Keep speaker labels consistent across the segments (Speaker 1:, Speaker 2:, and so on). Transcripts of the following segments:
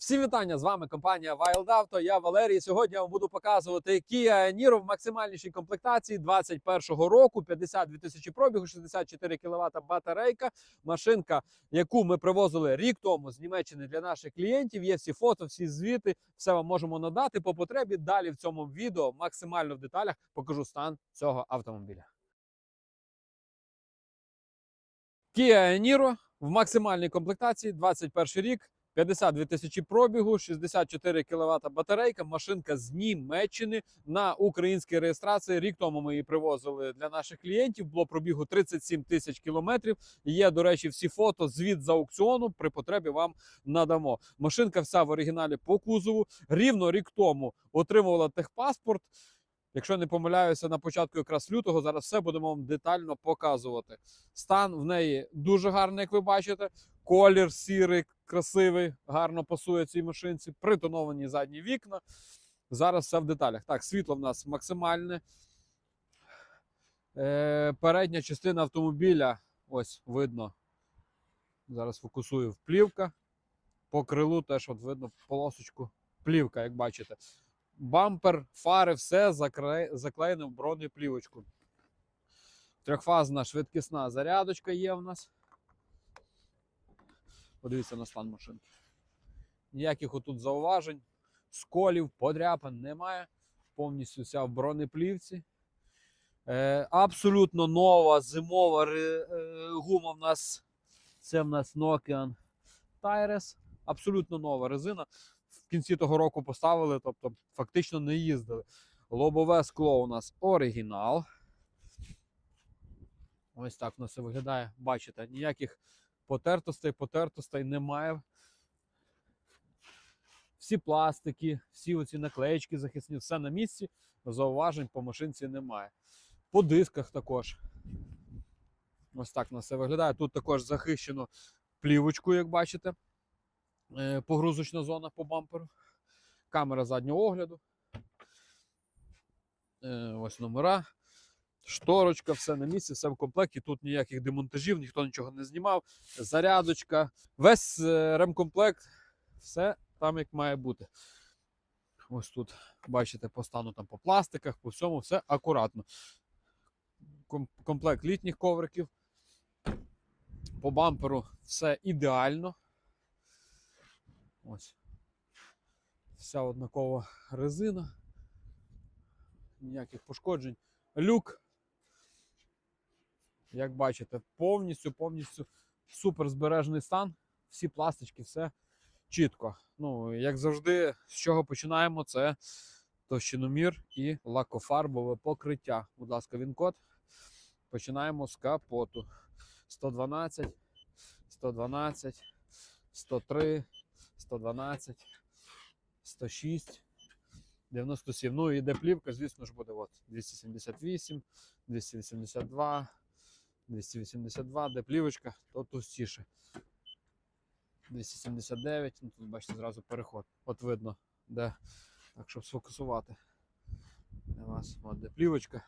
Speaker 1: Всім вітання! З вами компанія Wild Auto. Я Валерій. Сьогодні я вам буду показувати Kia Niro в максимальнішій комплектації 21-го року. 52 тисячі пробігу, 64 кВт батарейка. Машинка, яку ми привозили рік тому з Німеччини для наших клієнтів. Є всі фото, всі звіти. Все вам можемо надати по потребі. Далі в цьому відео максимально в деталях покажу стан цього автомобіля. Kia Niro в максимальній комплектації 21 рік. 52 тисячі пробігу, 64 кВт батарейка, машинка з Німеччини на українській реєстрації. Рік тому ми її привозили для наших клієнтів. Було пробігу 37 тисяч кілометрів. Є, до речі, всі фото, звіт з аукціону. При потребі вам надамо. Машинка вся в оригіналі по кузову. Рівно рік тому отримувала техпаспорт. Якщо не помиляюся, на початку якраз лютого зараз все будемо вам детально показувати. Стан в неї дуже гарний, як ви бачите. Колір сірий, красивий, гарно пасує цій машинці. Притоновані задні вікна. Зараз все в деталях. Так, світло в нас максимальне. Е, передня частина автомобіля, ось видно. Зараз фокусую в плівка. По крилу теж от видно полосочку плівка, як бачите. Бампер, фари, все заклеєно в бронеплівочку. Трьохфазна швидкісна зарядочка є в нас. Подивіться на стан машинки. Ніяких отут зауважень, сколів, подряпин немає. Повністю вся в бронеплівці. Е, абсолютно нова зимова е, гума в нас. Це в нас Nokian Tires. Абсолютно нова резина. Кінці того року поставили, тобто фактично не їздили. Лобове скло у нас оригінал. Ось так воно все виглядає. Бачите, ніяких потертостей, потертостей немає. Всі пластики, всі оці наклеєчки захисні, все на місці. Зауважень по машинці немає. По дисках також. Ось так на все виглядає. Тут також захищено плівочку, як бачите. Е, Погрузочна зона по бамперу. Камера заднього огляду. Е, Ось номера. Шторочка, все на місці, все в комплекті. Тут ніяких демонтажів, ніхто нічого не знімав. Зарядочка, весь е, ремкомплект, все там як має бути. Ось тут, бачите, по стану там по пластиках, по всьому, все акуратно. Комплект літніх ковриків. По бамперу все ідеально. Ось. Вся однакова резина. Ніяких пошкоджень. Люк як бачите, повністю, повністю супер збережений стан. Всі пластички, все чітко. Ну, як завжди, з чого починаємо, це товщиномір і лакофарбове покриття. Будь ласка, він код. Починаємо з капоту. 112, 112, 103, 112, 106, 97. Ну і де плівка, звісно ж, буде от 278, 282. 282, де плівочка, то товстіше. 279, ну тут бачите зразу переход. От видно, де. Так, щоб сфокусувати. У вас, от де плівочка.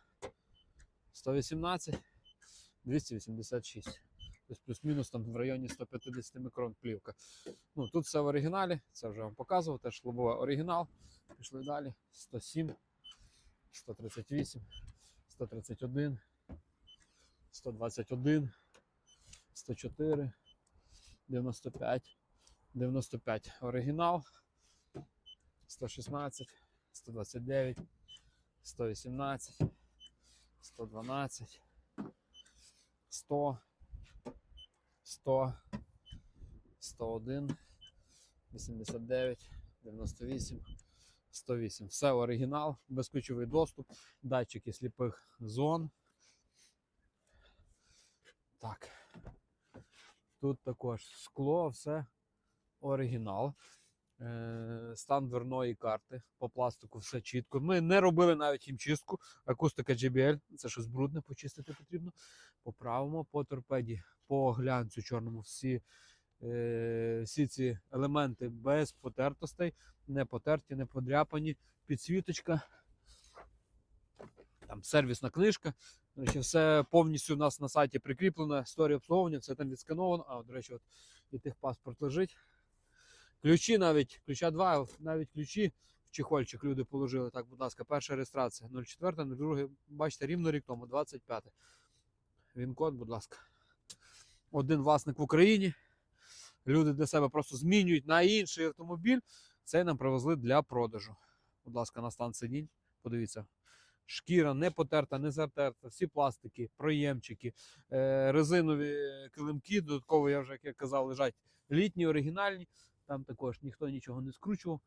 Speaker 1: 118, 286. Тобто плюс-мінус там в районі 150 мікрон плівка. Ну, тут все в оригіналі, це вже вам показував, теж лобове оригінал. Пішли далі. 107, 138, 131. 121, 104, 95, 95 оригінал, 116, 129, 118, 112, 100, 100, 101, 89, 98, 108. Все оригінал, безключовий доступ, датчики сліпих зон. Так. Тут також скло, все оригінал. Е, стан дверної карти по пластику, все чітко. Ми не робили навіть хімчистку. Акустика JBL, це щось брудне, почистити потрібно. Поправимо по торпеді, по глянцю чорному. Всі, е, всі ці елементи без потертостей, не потерті, не подряпані. Підсвіточка. Там сервісна книжка. Речі, все повністю у нас на сайті прикріплено. Історія обслуговування, все там відскановано. А, до речі, от і техпаспорт лежить. Ключі навіть, ключа 2, навіть ключі в чехольчик люди положили. Так, будь ласка, перша реєстрація 04, 02, бачите, рівно рік тому, 25. Він код, будь ласка. Один власник в Україні. Люди для себе просто змінюють на інший автомобіль. Цей нам привезли для продажу. Будь ласка, на стан сидінь. Подивіться. Шкіра не потерта, не затерта, всі пластики, проємчики, е, резинові килимки. Додатково, я вже як я казав, лежать літні, оригінальні. Там також ніхто нічого не скручував.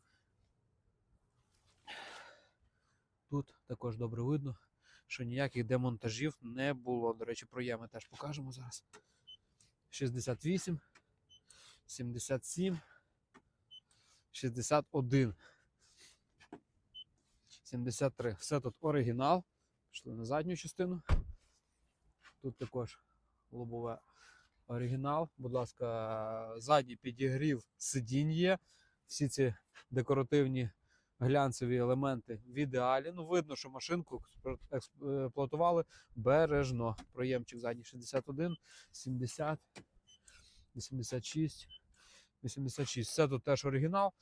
Speaker 1: Тут також добре видно, що ніяких демонтажів не було. До речі, проєми теж покажемо зараз. 68, 77, 61, 73. Все тут оригінал. Пішли на задню частину. Тут також лобове оригінал. Будь ласка, задній підігрів сидінь є. Всі ці декоративні глянцеві елементи в ідеалі. Ну, видно, що машинку експлуатували бережно. Проємчик задній 61, 70, 86, 86. Все тут теж оригінал.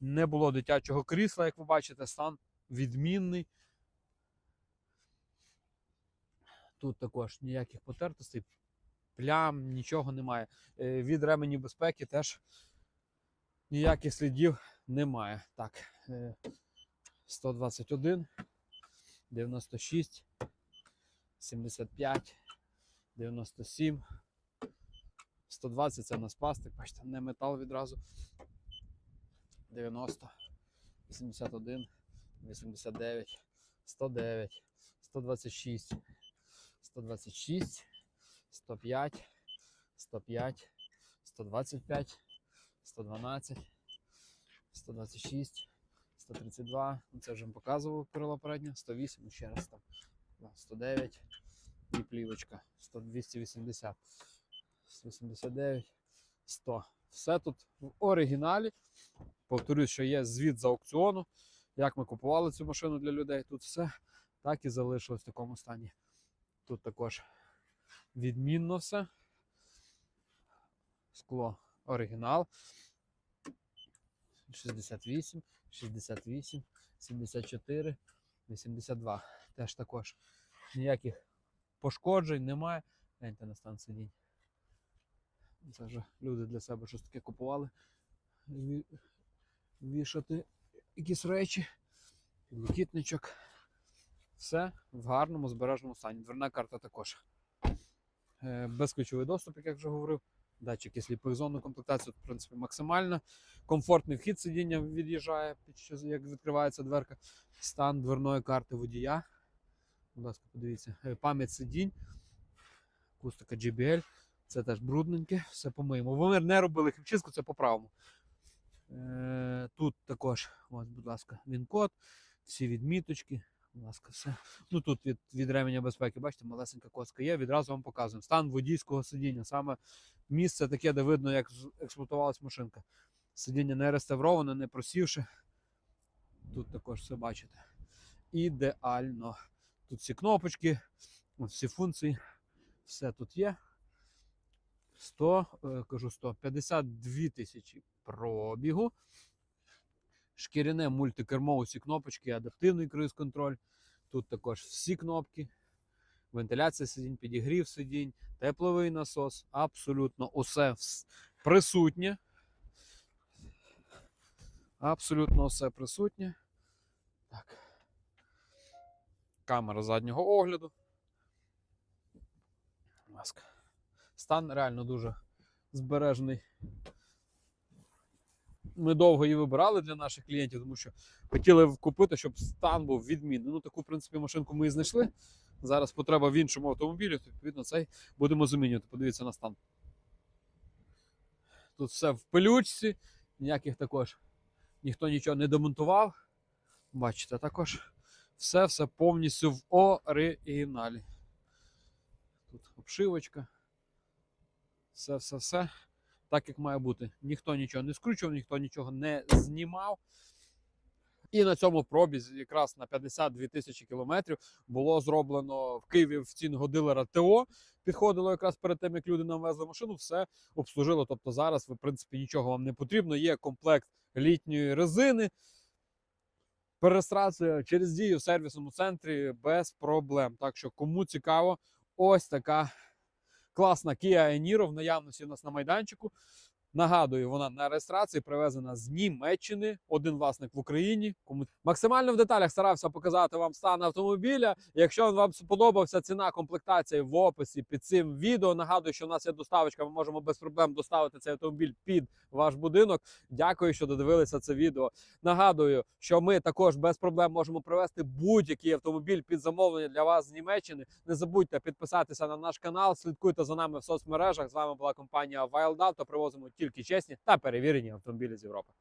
Speaker 1: Не було дитячого крісла, як ви бачите, стан відмінний. Тут також ніяких потертостей, плям, нічого немає. Е, Від ремені безпеки теж ніяких слідів немає. Так, е, 121, 96, 75, 97, 120 це у нас пластик, бачите, не метал відразу. 90, 81, 89, 109, 126, 126, 105, 105, 125, 112, 126, 132, ну це вже показував крило переднє, 108, ну, ще раз там, 109 і плівочка, 100, 280, 189, 100. Все тут в оригіналі. Повторюсь, що є звіт з аукціону, як ми купували цю машину для людей. Тут все так і залишилось в такому стані. Тут також відмінно все. Скло оригінал. 68, 68, 74, 82. Теж також ніяких пошкоджень немає. Гляньте на стан сидінь. Це вже люди для себе щось таке купували. Ві- Вішати якісь речі, підлокітничок. Все в гарному збереженому стані. Дверна карта також. Е, Безключовий доступ, як я вже говорив. Датчики сліпих зон комплектації, тут, в принципі, максимально. Комфортний вхід сидіння від'їжджає, як відкривається дверка. Стан дверної карти водія. Будь ласка, подивіться. Е, Пам'ять сидінь. Акустика JBL. Це теж брудненьке, все помиємо. Вони не робили хімчистку, це по-правому. Е, тут також, ось, будь ласка, він-код, всі відміточки. Будь ласка, все. Ну тут від, від ременя безпеки, бачите, малесенька коцка є. Відразу вам показуємо. Стан водійського сидіння. Саме місце таке, де видно, як експлуатувалась машинка. Сидіння не реставроване, не просівши. Тут також все бачите. Ідеально. Тут всі кнопочки, всі функції, все тут є. 100, е, кажу 100, 52 тисячі пробігу. Шкіряне мультикермо, усі кнопочки, адаптивний круїз-контроль. Тут також всі кнопки. Вентиляція сидінь, підігрів сидінь, тепловий насос. Абсолютно усе присутнє. Абсолютно все присутнє. Так. Камера заднього огляду. Стан реально дуже збережений. Ми довго її вибирали для наших клієнтів, тому що хотіли купити, щоб стан був відмінний. Ну, таку, в принципі, машинку ми і знайшли. Зараз потреба в іншому автомобілі, то, відповідно, цей будемо замінювати. Подивіться на стан. Тут все в пилючці, ніяких також ніхто нічого не демонтував. Бачите, також все все повністю в оригіналі. Тут обшивочка. Все, все, все. Так як має бути. Ніхто нічого не скручував, ніхто нічого не знімав. І на цьому пробізі, якраз на 52 тисячі кілометрів, було зроблено в Києві в цінного дилера ТО. Підходило якраз перед тим, як люди нам везли машину, все обслужило. Тобто зараз, в принципі, нічого вам не потрібно. Є комплект літньої резини. Перереєстрація через дію в сервісному центрі без проблем. Так що, кому цікаво, ось така класна Kia Eniro в наявності у нас на майданчику. Нагадую, вона на реєстрації привезена з Німеччини. Один власник в Україні. Кому максимально в деталях старався показати вам стан автомобіля. Якщо вам сподобався ціна комплектації в описі під цим відео. Нагадую, що в нас є доставочка. Ми можемо без проблем доставити цей автомобіль під ваш будинок. Дякую, що додивилися це відео. Нагадую, що ми також без проблем можемо привезти будь-який автомобіль під замовлення для вас з Німеччини. Не забудьте підписатися на наш канал, слідкуйте за нами в соцмережах. З вами була компанія Wild Auto. Привозимо тільки чесні та перевірені автомобілі з Європи.